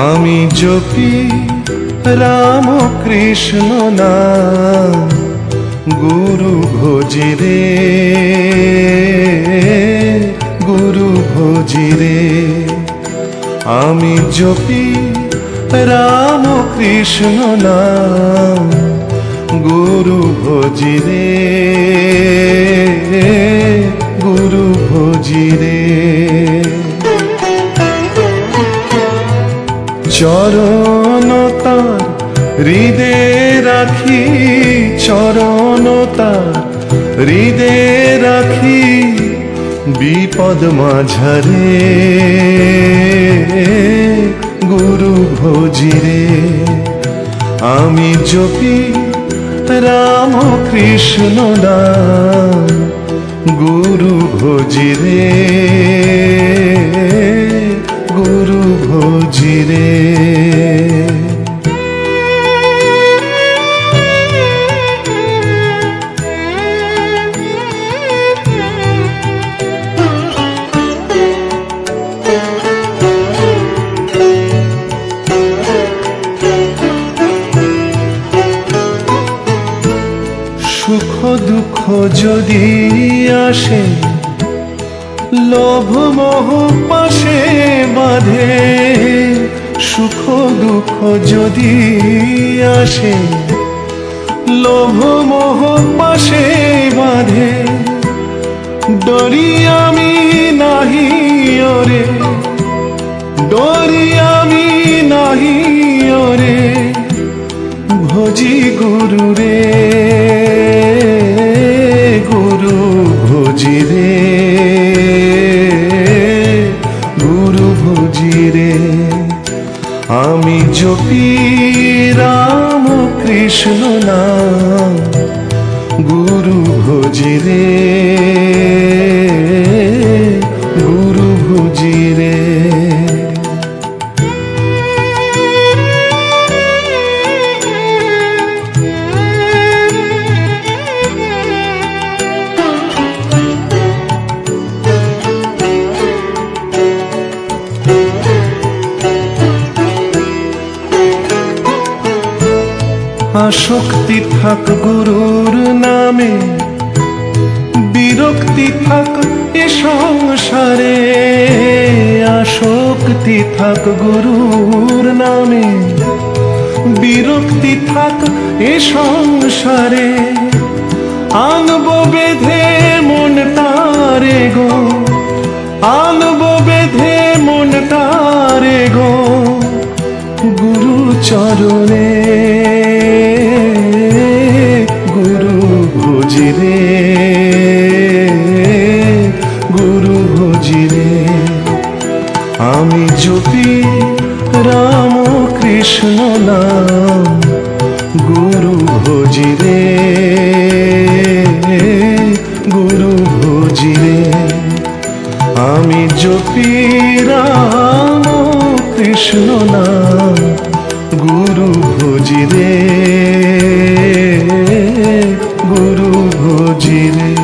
আমি জপি রাম কৃষ্ণ নাম গুরু ভোজি রে গুরু ভোজি রে আমি জপি রাম কৃষ্ণ নাম চরণ তার, হৃদে রাখি চরণ তার, হৃদে রাখি বিপদ মাঝারে। গুরু ভোজিরে, আমি জপি রাম কৃষ্ণ নাম, গুরু ভোজিরে। সুখ দুঃখ যদি আসে, লোভ মোহ পাশে বাঁধে। সুখ দুঃখ যদি আসে, লোভ মোহ পাশে বাঁধে। ডরি আমি নাহি ওরে, ডরি আমি নাহি ওরে, ভোজি গুরু রে ভোজি রে আমি জপি রাম কৃষ্ণ না গুরু ভোজি আসক্তি থাক গুরুর নামে, বিরক্তি থাক এ সংসারে। আসক্তি থাক গুরুর নামে, বিরক্তি থাক এ সংসারে। আনব বেঁধে মন তারে গো, আনব বেঁধে মন তারে গো। গুরু চরণে ভোজিরে গুরু ভোজিরে আমি জপি রাম কৃষ্ণ নাম, গুরু ভোজিরে গুরু ভোজিরে আমি জপি রাম কৃষ্ণ নাম, গুরু ভোজিরে গুরু জিরে